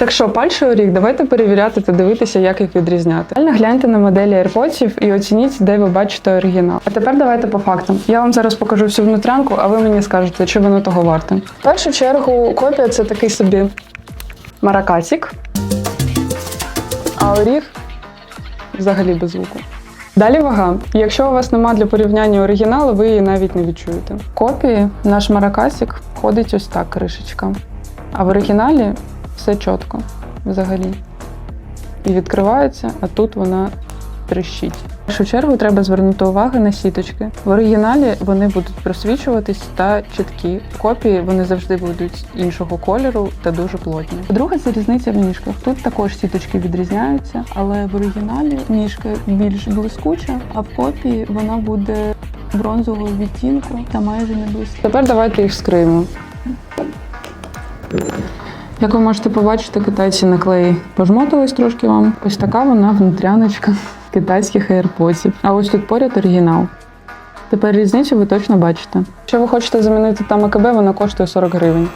Так що, пальший оріг, давайте перевіряти та дивитися, як їх відрізняти. Реально гляньте на моделі AirPods і оцініть, де ви бачите оригінал. А тепер давайте по фактам. Я вам зараз покажу всю внутрянку, а ви мені скажете, чи воно того варте. В першу чергу, копія це такий собі маракасік, а оріг взагалі без звуку. Далі вага. Якщо у вас нема для порівняння оригіналу, ви її навіть не відчуєте. Копії наш маракасік ходить ось так, кришечка. А в оригіналі все чітко взагалі. І відкривається, а тут вона тріщить. В першу чергу треба звернути увагу на сіточки. В оригіналі вони будуть просвічуватись та чіткі. Копії вони завжди будуть іншого кольору та дуже плотні. По-друге, це різниця в ніжках. Тут також сіточки відрізняються, але в оригіналі ніжка більш блискуча, а в копії вона буде бронзового відтінку та майже не блискуча. Тепер давайте їх вскриємо. Як ви можете побачити, китайці на клеї пожмотились трошки вам. Ось така вона внутряночка китайських AirPods. А ось тут поряд оригінал. Тепер різницю ви точно бачите. Якщо ви хочете замінити там АКБ, вона коштує 40 гривень.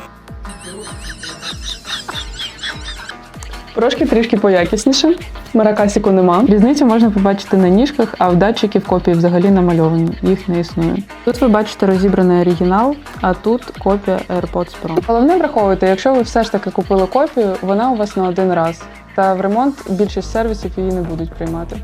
Трошки трішки поякісніше. Маракасіку нема. Різницю можна побачити на ніжках, а в датчики в копії взагалі намальовані. Їх не існує. Тут ви бачите розібраний оригінал, а тут копія AirPods Pro. Головне враховуйте, якщо ви все ж таки купили копію, вона у вас на один раз. Та в ремонт більшість сервісів її не будуть приймати.